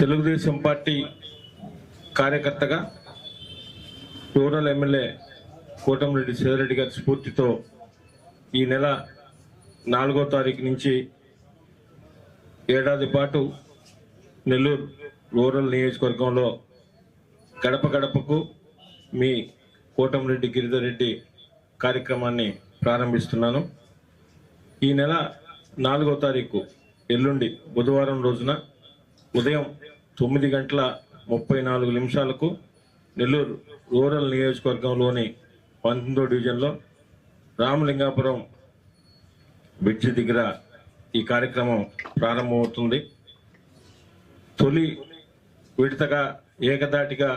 Telugu Desam party కార్యకర్తగా rural MLA Kotamreddy సేదరెడ్డి గారి స్ఫూర్తితో ఈ నెల నాలుగో తారీఖు నుంచి ఏడాది పాటు నెల్లూరు రూరల్ నియోజకవర్గంలో గడప గడపకు మీ కోటమిరెడ్డి గిరిధర్ రెడ్డి కార్యక్రమాన్ని ప్రారంభిస్తున్నాను. ఈ నెల నాలుగో తారీఖు ఎల్లుండి బుధవారం రోజున ఉదయం తొమ్మిది గంటల ముప్పై నాలుగు నిమిషాలకు నెల్లూరు రూరల్ నియోజకవర్గంలోని పంతొమ్మిదో డివిజన్లో రామలింగాపురం బ్రిడ్జి దగ్గర ఈ కార్యక్రమం ప్రారంభమవుతుంది. తొలి విడతగా ఏకదాటిగా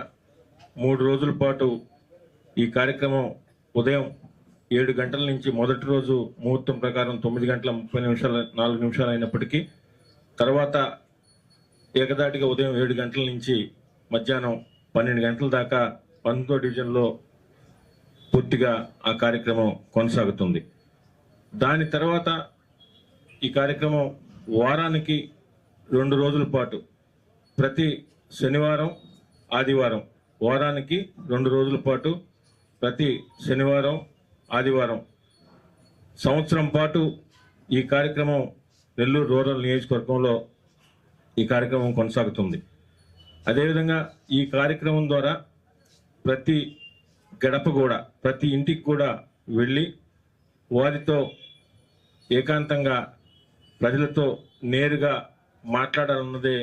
మూడు రోజుల పాటు ఈ కార్యక్రమం ఉదయం ఏడు గంటల నుంచి మొదటి రోజు ముహూర్తం ప్రకారం తొమ్మిది గంటల ముప్పై నిమిషాల నాలుగు నిమిషాలు అయినప్పటికీ తర్వాత ఏకదాటిగా ఉదయం ఏడు గంటల నుంచి మధ్యాహ్నం పన్నెండు గంటల దాకా పంతొమ్మిదో డివిజన్లో పూర్తిగా ఆ కార్యక్రమం కొనసాగుతుంది. దాని తర్వాత ఈ కార్యక్రమం వారానికి రెండు రోజుల పాటు ప్రతి శనివారం ఆదివారం వారానికి రెండు రోజుల పాటు ప్రతి శనివారం ఆదివారం సంవత్సరం పాటు ఈ కార్యక్రమం నెల్లూరు రూరల్ నియోజకవర్గంలో ఈ కార్యక్రమం కొనసాగుతుంది. అదేవిధంగా ఈ కార్యక్రమం ద్వారా ప్రతి గడప కూడా ప్రతి ఇంటికి కూడా వెళ్ళి వారితో ఏకాంతంగా ప్రజలతో నేరుగా మాట్లాడాలన్నదే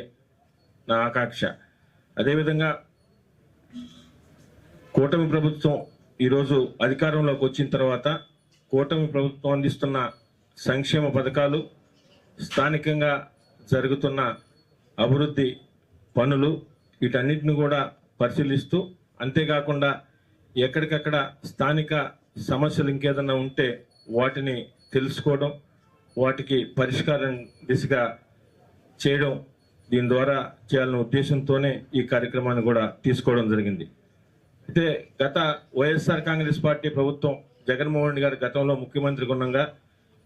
నా ఆకాంక్ష. అదేవిధంగా కూటమి ప్రభుత్వం ఈరోజు అధికారంలోకి వచ్చిన తర్వాత కూటమి ప్రభుత్వం అందిస్తున్న సంక్షేమ పథకాలు స్థానికంగా జరుగుతున్న అభివృద్ధి పనులు వీటన్నిటిని కూడా పరిశీలిస్తూ అంతేకాకుండా ఎక్కడికక్కడ స్థానిక సమస్యలు ఇంకేదన్నా ఉంటే వాటిని తెలుసుకోవడం వాటికి పరిష్కారం దిశగా చేయడం దీని ద్వారా చేయాలనే ఉద్దేశంతోనే ఈ కార్యక్రమాన్ని కూడా తీసుకోవడం జరిగింది. అయితే గత వైఎస్ఆర్ కాంగ్రెస్ పార్టీ ప్రభుత్వం జగన్మోహన్ రెడ్డి గారు గతంలో ముఖ్యమంత్రి ఉండగా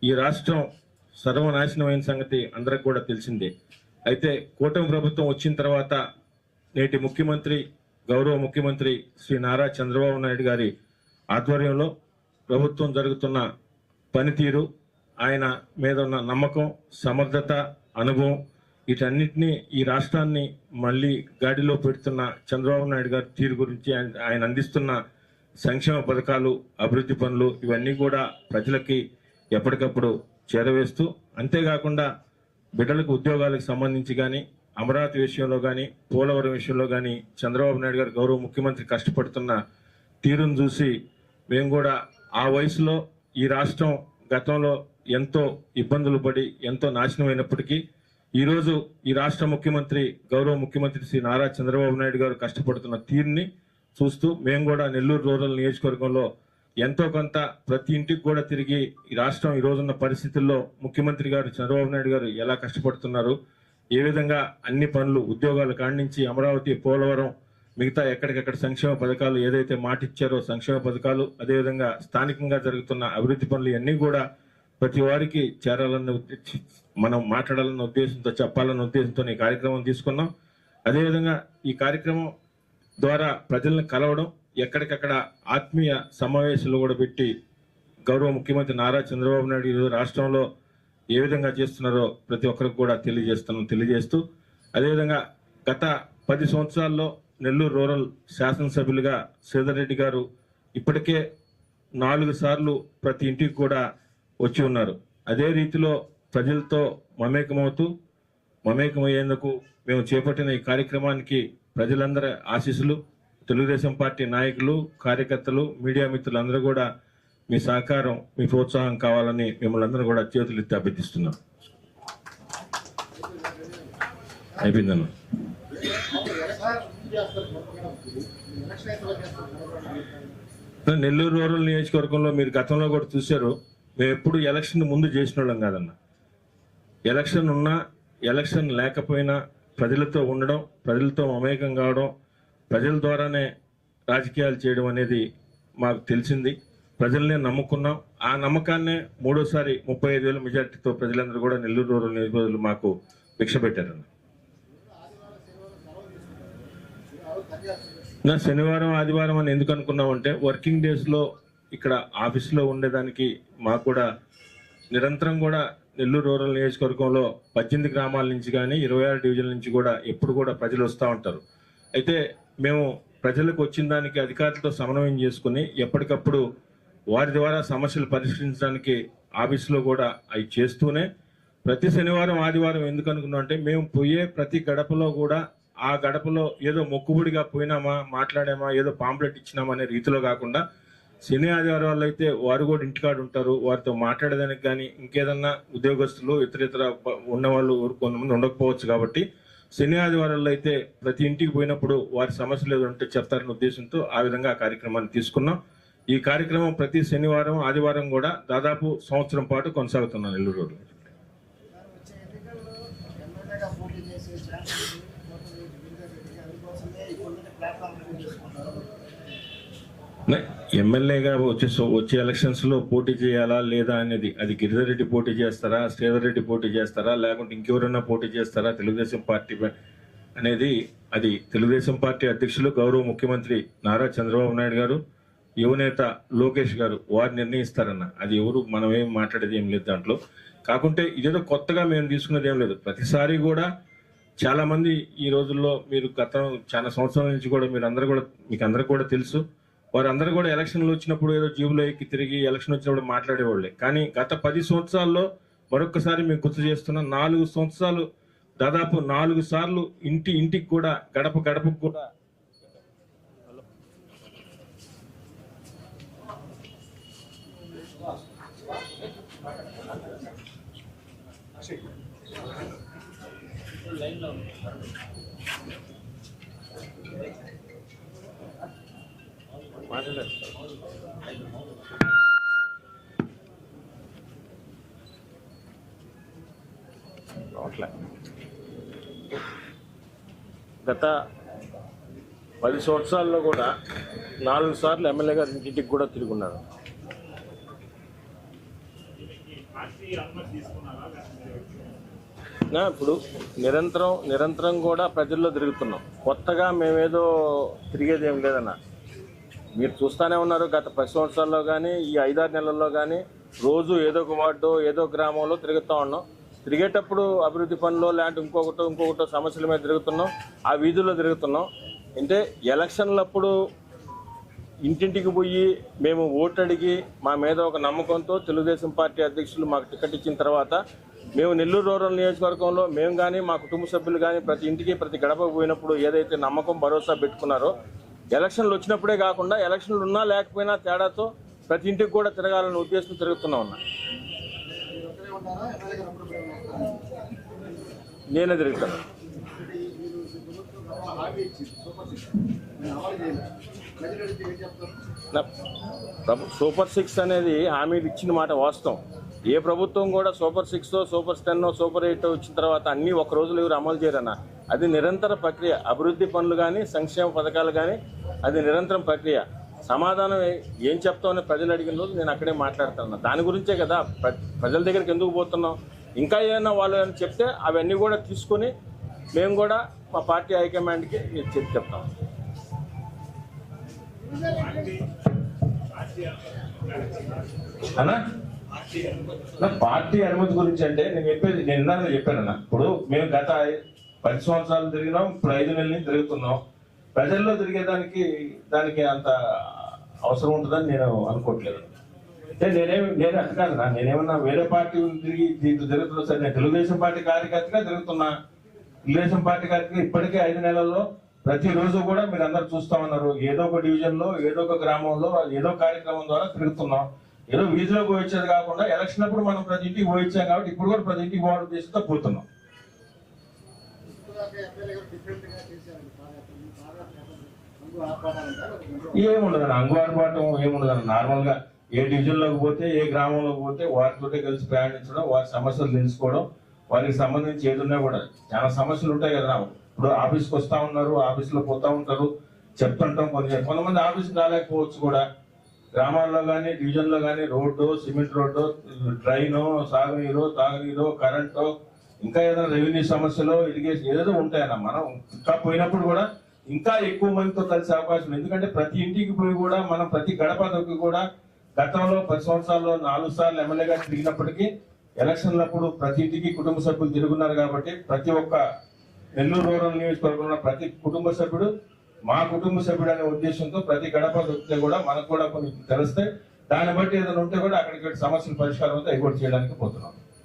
ఈ రాష్ట్రం సర్వనాశనమైన సంగతి అందరికి కూడా తెలిసిందే. అయితే కూటమి ప్రభుత్వం వచ్చిన తర్వాత నేటి ముఖ్యమంత్రి గౌరవ ముఖ్యమంత్రి శ్రీ నారా చంద్రబాబు నాయుడు గారి ఆధ్వర్యంలో ప్రభుత్వం జరుగుతున్న పనితీరు ఆయన మీద ఉన్న నమ్మకం సమర్థత అనుభవం వీటన్నిటినీ ఈ రాష్ట్రాన్ని మళ్ళీ గాడిలో పెడుతున్న చంద్రబాబు నాయుడు గారి తీరు గురించి ఆయన- ఆయన అందిస్తున్న సంక్షేమ పథకాలు అభివృద్ధి పనులు ఇవన్నీ కూడా ప్రజలకి ఎప్పటికప్పుడు చేరవేస్తూ అంతేకాకుండా బిడ్డలకు ఉద్యోగాలకు సంబంధించి కానీ అమరావతి విషయంలో కానీ పోలవరం విషయంలో కానీ చంద్రబాబు నాయుడు గారు గౌరవ ముఖ్యమంత్రి కష్టపడుతున్న తీరును చూసి మేము కూడా ఆ వయసులో ఈ రాష్ట్రం గతంలో ఎంతో ఇబ్బందులు పడి ఎంతో నాశనమైనప్పటికీ ఈరోజు ఈ రాష్ట్ర ముఖ్యమంత్రి గౌరవ ముఖ్యమంత్రి శ్రీ నారా చంద్రబాబు నాయుడు గారు కష్టపడుతున్న తీరుని చూస్తూ మేము కూడా నెల్లూరు రూరల్ నియోజకవర్గంలో ఎంతో కొంత ప్రతి ఇంటికి కూడా తిరిగి ఈ రాష్ట్రం ఈ రోజున్న పరిస్థితుల్లో ముఖ్యమంత్రి గారు చంద్రబాబు నాయుడు గారు ఎలా కష్టపడుతున్నారు? ఏ విధంగా అన్ని పనులు ఉద్యోగాలు కాండించి అమరావతి పోలవరం మిగతా ఎక్కడికెక్కడ సంక్షేమ పథకాలు ఏదైతే మాటిచ్చారో సంక్షేమ పథకాలు అదేవిధంగా స్థానికంగా జరుగుతున్న అభివృద్ధి పనులు ఇవన్నీ కూడా ప్రతి వారికి చేరాలన్న మనం మాట్లాడాలన్న ఉద్దేశంతో చెప్పాలన్న ఉద్దేశంతో ఈ కార్యక్రమం తీసుకున్నాం. అదేవిధంగా ఈ కార్యక్రమం ద్వారా ప్రజలను కలవడం ఎక్కడికక్కడ ఆత్మీయ సమావేశాలు కూడా పెట్టి గౌరవ ముఖ్యమంత్రి నారా చంద్రబాబు నాయుడు ఈరోజు రాష్ట్రంలో ఏ విధంగా చేస్తున్నారో ప్రతి ఒక్కరికి కూడా తెలియజేస్తున్నాం తెలియజేస్తూ అదేవిధంగా గత పది సంవత్సరాల్లో నెల్లూరు రూరల్ శాసనసభ్యులుగా శ్రీధర్ రెడ్డి గారు ఇప్పటికే నాలుగు సార్లు ప్రతి ఇంటికి కూడా వచ్చి ఉన్నారు. అదే రీతిలో ప్రజలతో మమేకమవుతూ మమేకమయ్యేందుకు మేము చేపట్టిన ఈ కార్యక్రమానికి ప్రజలందరి ఆశీస్సులు తెలుగుదేశం పార్టీ నాయకులు కార్యకర్తలు మీడియా మిత్రులందరూ కూడా మీ సహకారం మీ ప్రోత్సాహం కావాలని మిమ్మల్ని అందరూ కూడా చేతులు ఎత్తి అభ్యర్థిస్తున్నాం. అయిపోయిందన్న. నెల్లూరు రూరల్ నియోజకవర్గంలో మీరు గతంలో కూడా చూశారు మేము ఎప్పుడు ఎలక్షన్ ముందు చేసిన వాళ్ళం కాదన్న. ఎలక్షన్ ఉన్నా ఎలక్షన్ లేకపోయినా ప్రజలతో ఉండడం ప్రజలతో మమేకం కావడం ప్రజల ద్వారానే రాజకీయాలు చేయడం అనేది మాకు తెలిసింది. ప్రజల్నే నమ్ముకున్నాం. ఆ నమ్మకాన్నే మూడోసారి ముప్పై ఐదు వేల మెజార్టీతో ప్రజలందరూ కూడా నెల్లూరు రూరల్ నియోజకవర్గాలు మాకు భిక్ష పెట్టారన్న. నా శనివారం ఆదివారం అని ఎందుకు అనుకున్నామంటే వర్కింగ్ డేస్లో ఇక్కడ ఆఫీసులో ఉండేదానికి మాకు కూడా నిరంతరం కూడా నెల్లూరు రూరల్ నియోజకవర్గంలో పద్దెనిమిది గ్రామాల నుంచి కానీ ఇరవై ఆరు డివిజన్ల నుంచి కూడా ఎప్పుడు కూడా ప్రజలు వస్తూ ఉంటారు. అయితే మేము ప్రజలకు వచ్చిన దానికి అధికారులతో సమన్వయం చేసుకుని ఎప్పటికప్పుడు వారి ద్వారా సమస్యలు పరిష్కరించడానికి ఆఫీసులో కూడా అవి చేస్తూనే ప్రతి శనివారం ఆదివారం ఎందుకు అనుకున్నాం అంటే మేము పోయే ప్రతి గడపలో కూడా ఆ గడపలో ఏదో మొక్కుబడిగా పోయినామా మాట్లాడామా ఏదో పాంప్లెట్ ఇచ్చినామా అనే రీతిలో కాకుండా శని ఆదివారాలు అయితే వారు కూడా ఇంటికాడ ఉంటారు వారితో మాట్లాడేదానికి కానీ ఇంకేదన్నా ఉద్యోగస్తులు ఇతర ఇతర ఉన్నవాళ్ళు కొంతమంది ఉండకపోవచ్చు కాబట్టి శని ఆదివారాల్లో అయితే ప్రతి ఇంటికి పోయినప్పుడు వారి సమస్యలు ఏదో ఉంటే చెప్తారనే ఉద్దేశంతో ఆ విధంగా ఆ కార్యక్రమాన్ని తీసుకున్నాం. ఈ కార్యక్రమం ప్రతి శనివారం ఆదివారం కూడా దాదాపు సంవత్సరం పాటు కొనసాగుతున్నాం నెల్లూరు రోడ్లో ఎమ్మెల్యేగా వచ్చే సో- వచ్చే ఎలక్షన్స్లో పోటీ చేయాలా లేదా అనేది అది గిరిధర్ రెడ్డి పోటీ చేస్తారా శ్రీధర్ రెడ్డి పోటీ చేస్తారా లేకుంటే ఇంకెవరైనా పోటీ చేస్తారా తెలుగుదేశం పార్టీ అనేది అది తెలుగుదేశం పార్టీ అధ్యక్షులు గౌరవ ముఖ్యమంత్రి నారా చంద్రబాబు నాయుడు గారు యువనేత లోకేష్ గారు వారు నిర్ణయిస్తారన్న. అది ఎవరు మనం ఏం మాట్లాడేది ఏం లేదు దాంట్లో. కాకుంటే ఇదేదో కొత్తగా మేము తీసుకున్నది ఏం లేదు. ప్రతిసారి కూడా చాలా మంది ఈ రోజుల్లో మీరు గత చాలా సంవత్సరాల నుంచి కూడా మీరు అందరూ కూడా మీకు అందరూ కూడా తెలుసు. వారందరూ కూడా ఎలక్షన్లు వచ్చినప్పుడు ఏదో జీబులో ఎక్కి తిరిగి ఎలక్షన్ వచ్చినప్పుడు మాట్లాడేవాళ్ళే. కానీ గత పది సంవత్సరాల్లో మరొకసారి మేము గుర్తు చేస్తున్న నాలుగు సంవత్సరాలు దాదాపు నాలుగు సార్లు ఇంటి ఇంటికి కూడా గడప గడపకు కూడా. రావట్లే. గత పది సంవత్సరాల్లో కూడా నాలుగు సార్లు ఎమ్మెల్యే గారి ఇంటికి కూడా తిరుగున్నారు నా ఇప్పుడు నిరంతరం నిరంతరం కూడా ప్రజల్లో తిరుగుతున్నాం. కొత్తగా మేమేదో తిరిగేది ఏం లేదన్న. మీరు చూస్తానే ఉన్నారు గత పది సంవత్సరాల్లో కానీ ఈ ఐదారు నెలల్లో కానీ రోజు ఏదో ఒక వార్డు ఏదో గ్రామంలో తిరుగుతూ ఉన్నాం. తిరిగేటప్పుడు అభివృద్ధి పనులు లాంటి ఇంకొకటో ఇంకొకటో సమస్యల మీద తిరుగుతున్నాం. ఆ వీధుల్లో తిరుగుతున్నాం. అంటే ఎలక్షన్లప్పుడు ఇంటింటికి పోయి మేము ఓటు అడిగి మా మీద ఒక నమ్మకంతో తెలుగుదేశం పార్టీ అధ్యక్షులు మాకు టికెట్ ఇచ్చిన తర్వాత మేము నెల్లూరు రూరల్ నియోజకవర్గంలో మేము కానీ మా కుటుంబ సభ్యులు కానీ ప్రతి ఇంటికి ప్రతి గడపకు పోయినప్పుడు ఏదైతే నమ్మకం భరోసా పెట్టుకున్నారో ఎలక్షన్లు వచ్చినప్పుడే కాకుండా ఎలక్షన్లు ఉన్నా లేకపోయినా తేడాతో ప్రతి ఇంటికి కూడా తిరగాలనే ఉద్దేశం తిరుగుతున్నా ఉన్నా నేనే తిరుగుతాను సూపర్ సిక్స్ నేను ప్రభు సూపర్ సిక్స్ అనేది హామీలు ఇచ్చిన మాట వాస్తవం. ఏ ప్రభుత్వం కూడా super six super ten super eight వచ్చిన తర్వాత అన్ని ఒక రోజులు ఎవరు అమలు చేయరన్న. అది నిరంతర ప్రక్రియ. అభివృద్ధి పనులు కానీ సంక్షేమ పథకాలు కానీ అది నిరంతరం ప్రక్రియ. సమాధానం ఏం చెప్తామని ప్రజలు అడిగిన రోజు నేను అక్కడే మాట్లాడుతున్నా దాని గురించే కదా ప్ర- ప్రజల దగ్గరికి ఎందుకు పోతున్నాం ఇంకా ఏమైనా వాళ్ళు ఏమైనా చెప్తే అవన్నీ కూడా తీసుకొని మేము కూడా మా పార్టీ హైకమాండ్కి చెప్పి చెప్తాం. అన్నా పార్టీ అనుమతి గురించి అంటే నేను చెప్పేది నేను ఇందాక చెప్పానన్నా ఇప్పుడు మేము గత పది సంవత్సరాలు తిరిగినాం ఇప్పుడు ఐదు నెలలు తిరుగుతున్నాం. ప్రజల్లో తిరిగేదానికి దానికి అంత అవసరం ఉంటుందని నేను అనుకోవట్లేదు. అంటే నేనేమి నేను అట్లా నా నేనేమన్నా వేరే పార్టీ తిరిగి దీంట్లో తిరుగుతున్నా సరే నేను తెలుగుదేశం పార్టీ కార్యకర్తగా జరుగుతున్నా. తెలుగుదేశం పార్టీ కార్యకర్త ఇప్పటికే ఐదు నెలల్లో ప్రతిరోజు కూడా మీరు అందరు చూస్తా ఉన్నారు. ఏదో ఒక డివిజన్లో ఏదో ఒక గ్రామంలో ఏదో కార్యక్రమం ద్వారా తిరుగుతున్నాం. ఏదో వీధిలో పోయించేది కాకుండా ఎలక్షన్ అప్పుడు మనం ప్రతి ఇంటికి పోయించాం కాబట్టి ఇప్పుడు కూడా ప్రతి ఇంటికి పోవడం చేస్తూ పోతున్నాం. ఏముండదు అంగు ఆర్భాటం ఏముండదు నార్మల్గా ఏ డివిజన్లోకి పోతే ఏ గ్రామంలోకి పోతే వారితోటే కలిసి ప్రయాణించడం వారి సమస్యలు తెలుసుకోవడం వారికి సంబంధించి ఏదున్నా కూడా. చాలా సమస్యలు ఉంటాయి కదా. ఇప్పుడు ఆఫీస్కి వస్తూ ఉన్నారు ఆఫీస్లో పోతూ ఉంటారు చెప్తుంటాం కొంచెం. కొంతమంది ఆఫీస్కి రాలేకపోవచ్చు కూడా. గ్రామాల్లో కానీ డివిజన్లో కానీ రోడ్డు సిమెంట్ రోడ్డు ట్రైను సాగునీరు తాగునీరు కరెంటు ఇంకా ఏదైనా రెవెన్యూ సమస్యలు ఇరిగేషన్ ఏదో ఉంటాయన్న. మనం ఇంకా పోయినప్పుడు కూడా ఇంకా ఎక్కువ మందితో కలిసే అవకాశం ఎందుకంటే ప్రతి ఇంటికి పోయి కూడా మనం ప్రతి గడపకి కూడా గతంలో పది సంవత్సరాల్లో నాలుగు సార్లు ఎమ్మెల్యేగా తిరిగినప్పటికీ ఎలక్షన్లప్పుడు ప్రతి ఇంటికి కుటుంబ సభ్యులు తిరుగున్నారు కాబట్టి ప్రతి ఒక్క నెల్లూరు రూరల్ నియోజకవర్గంలో ప్రతి కుటుంబ సభ్యుడు మా కుటుంబ సభ్యుడు అనే ఉద్దేశంతో ప్రతి గడప దొరికితే కూడా మనకు కూడా కొన్ని తెలిస్తే దాన్ని బట్టి ఏదైనా ఉంటే కూడా అక్కడికి సమస్యలు సమస్యల పరిష్కారం అయితే అవి చేయడానికి పోతున్నాం.